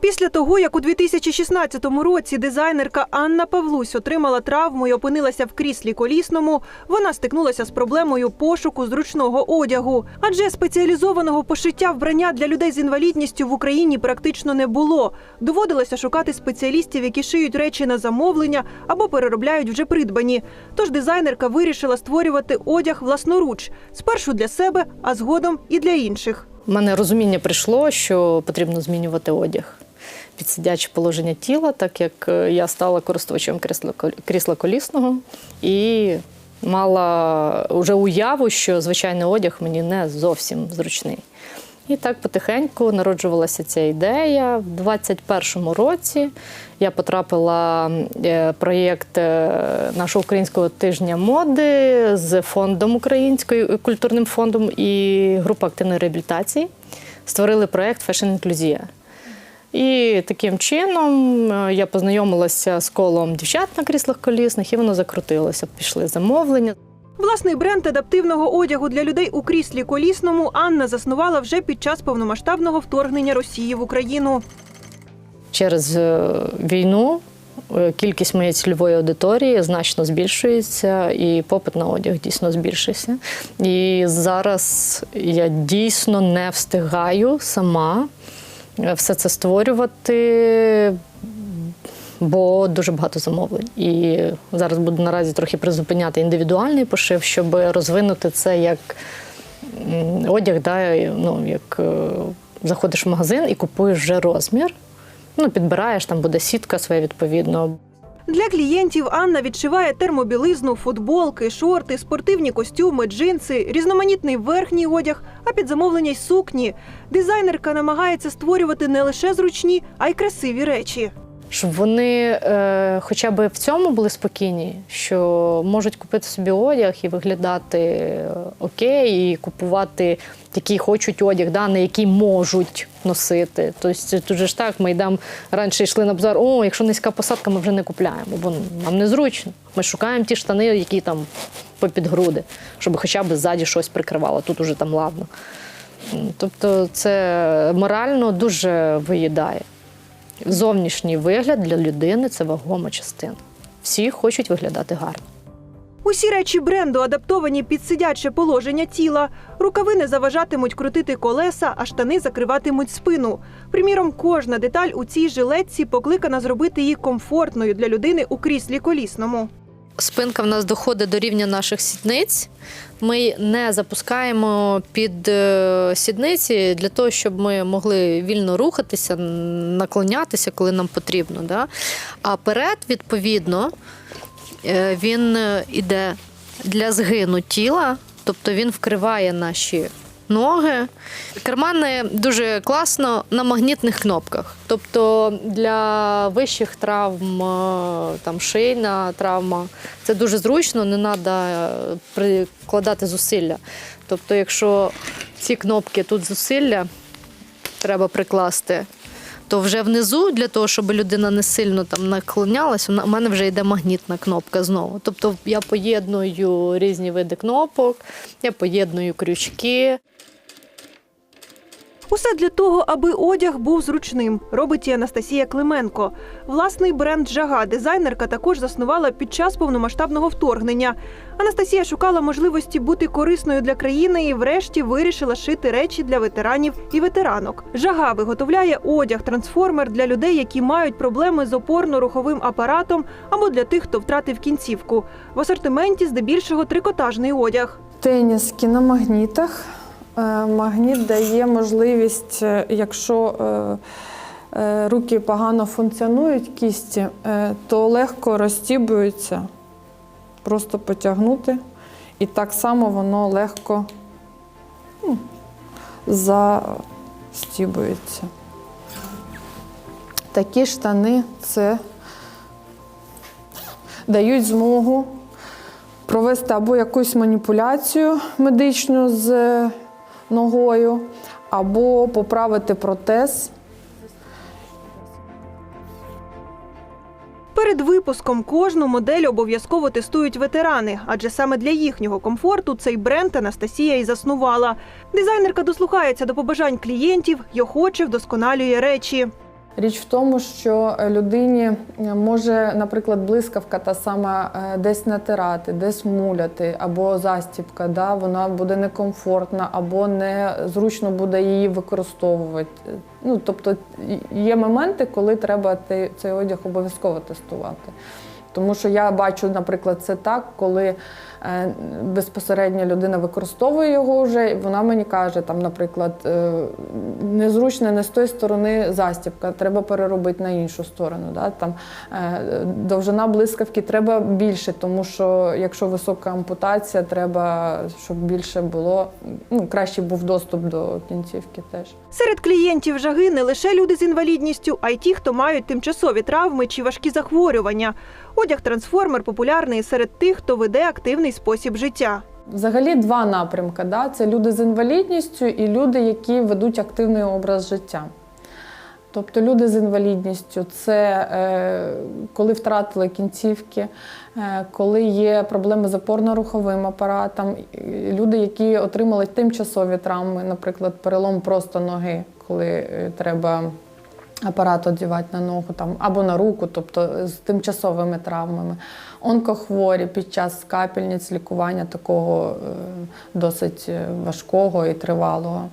Після того, як у 2016 році дизайнерка Анна Павлусь отримала травму і опинилася в кріслі колісному, вона стикнулася з проблемою пошуку зручного одягу. Адже спеціалізованого пошиття вбрання для людей з інвалідністю в Україні практично не було. Доводилося шукати спеціалістів, які шиють речі на замовлення або переробляють вже придбані. Тож дизайнерка вирішила створювати одяг власноруч спершу для себе, а згодом і для інших. У мене розуміння прийшло, що потрібно змінювати одяг під сидяче положення тіла, так як е, я стала користувачем крісла, колісного і мала вже уяву, що звичайний одяг мені не зовсім зручний. І так потихеньку народжувалася ця ідея. В 21-му році я потрапила в проєкт е, нашого українського тижня моди з фондом українською культурним фондом і група активної реабілітації. Створили проєкт Fashion Інклюзія. І таким чином е, я познайомилася з колом дівчат на кріслах колісних, і воно закрутилося. Пішли замовлення. Власний бренд адаптивного одягу для людей у кріслі колісному Анна заснувала вже під час повномасштабного вторгнення Росії в Україну. Через е, війну е, кількість моєї цільової аудиторії значно збільшується, і попит на одяг дійсно збільшився. І зараз я дійсно не встигаю сама все це створювати. Бо дуже багато замовлень. І зараз буду наразі трохи призупиняти індивідуальний пошив, щоб розвинути це як одяг, да, ну, як е, заходиш в магазин і купуєш вже розмір. Ну, підбираєш, там буде сітка своя відповідно. Для клієнтів Анна відшиває термобілизну, футболки, шорти, спортивні костюми, джинси, різноманітний верхній одяг, а під замовлення й сукні. Дизайнерка намагається створювати не лише зручні, а й красиві речі. Щоб вони е, хоча б в цьому були спокійні, що можуть купити собі одяг і виглядати е, окей, і купувати який хочуть одяг, да, на який можуть носити. Тобто тут же ж так, ми йдемо раніше йшли на базар, о, якщо низька посадка, ми вже не купляємо, бо нам незручно. Ми шукаємо ті штани, які там попід груди, щоб хоча б ззаді щось прикривало. Тут уже там ладно. Тобто це морально дуже виїдає. Зовнішній вигляд для людини це вагома частина. Всі хочуть виглядати гарно. Усі речі бренду адаптовані під сидяче положення тіла. Рукави не заважатимуть крутити колеса, а штани закриватимуть спину. Приміром, кожна деталь у цій жилетці покликана зробити її комфортною для людини у кріслі колісному. Спинка в нас доходить до рівня наших сідниць. Ми не запускаємо під е, сідниці для того, щоб ми могли вільно рухатися, наклонятися, коли нам потрібно. Да? А перед, відповідно, е, він е, іде для згину тіла, тобто він вкриває наші ноги. Кармани дуже класно на магнітних кнопках. Тобто для вищих травм, е, там шийна травма, це дуже зручно, не треба прикладати зусилля. Тобто, якщо ці кнопки тут зусилля треба прикласти, то вже внизу, для того, щоб людина не сильно там наклонялась, у мене вже йде магнітна кнопка знову. Тобто я поєдную різні види кнопок, я поєдную крючки. Усе для того, аби одяг був зручним, робить і Анастасія Клименко. Власний бренд Жага дизайнерка також заснувала під час повномасштабного вторгнення. Анастасія шукала можливості бути корисною для країни і, врешті, вирішила шити речі для ветеранів і ветеранок. Жага виготовляє одяг, трансформер для людей, які мають проблеми з опорно-руховим апаратом або для тих, хто втратив кінцівку. В асортименті здебільшого трикотажний одяг. Теніски на магнітах. Е, Магніт дає можливість, е, якщо е, руки погано функціонують, кісті, то легко розтібуються, просто потягнути. І так само воно легко ну, застібується. Такі штани це дають змогу провести або якусь маніпуляцію медичну з ногою, або поправити протез. Перед випуском кожну модель обов'язково тестують ветерани, адже саме для їхнього комфорту цей бренд Анастасія і заснувала. Дизайнерка дослухається до побажань клієнтів й охоче вдосконалює речі. Річ в тому, що людині може, наприклад, блискавка та сама е, десь натирати, десь муляти, або застіпка, да, вона буде некомфортна, або не зручно буде її використовувати. Ну, тобто є моменти, коли треба цей одяг обов'язково тестувати. Тому що я бачу, наприклад, це так, коли е, безпосередньо людина використовує його вже, і вона мені каже, там, наприклад, е, незручно не з тої сторони застібка, треба переробити на іншу сторону. Да? Там, е, довжина блискавки треба більше, тому що якщо висока ампутація, треба, щоб більше було, ну, краще був доступ до кінцівки теж. Серед клієнтів жаги не лише люди з інвалідністю, а й ті, хто мають тимчасові травми чи важкі захворювання. Одяг трансформер популярний серед тих, хто веде активний спосіб життя. Взагалі два напрямки. Да? Це люди з інвалідністю і люди, які ведуть активний образ життя. Тобто люди з інвалідністю це е, коли втратили кінцівки, е, коли є проблеми з опорно-руховим апаратом, люди, які отримали тимчасові травми, наприклад, перелом просто ноги, коли е, треба апарат одягати на ногу там, або на руку, тобто з тимчасовими травмами. Онкохворі під час капельниць лікування такого е, досить е, важкого і тривалого.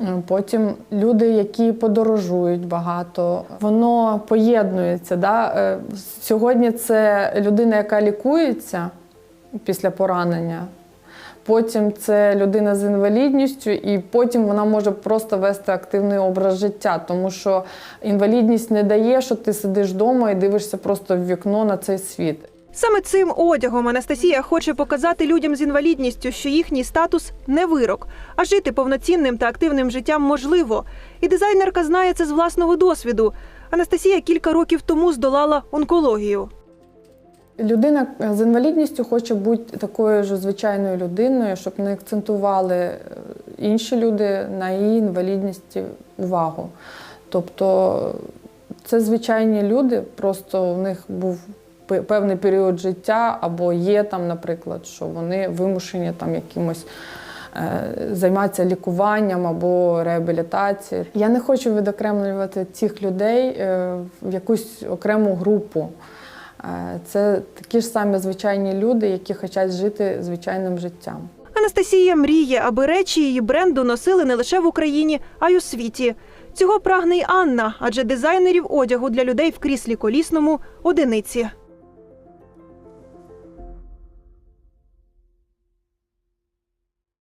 Е, Потім люди, які подорожують багато, воно поєднується. Да? Сьогодні це людина, яка лікується після поранення. Потім це людина з інвалідністю, і потім вона може просто вести активний образ життя, тому що інвалідність не дає, що ти сидиш вдома і дивишся просто в вікно на цей світ. Саме цим одягом Анастасія хоче показати людям з інвалідністю, що їхній статус не вирок, а жити повноцінним та активним життям можливо. І дизайнерка знає це з власного досвіду. Анастасія кілька років тому здолала онкологію. Людина з інвалідністю хоче бути такою ж звичайною людиною, щоб не акцентували е, інші люди на її інвалідності увагу. Тобто це звичайні люди, просто у них був певний період життя, або є там, наприклад, що вони вимушені там якимось. е, Займатися лікуванням або реабілітацією. Я не хочу відокремлювати цих людей е, в якусь окрему групу. Е, Це такі ж самі звичайні люди, які хочуть жити звичайним життям. Анастасія мріє, аби речі її бренду носили не лише в Україні, а й у світі. Цього прагне й Анна, адже дизайнерів одягу для людей в кріслі колісному одиниці.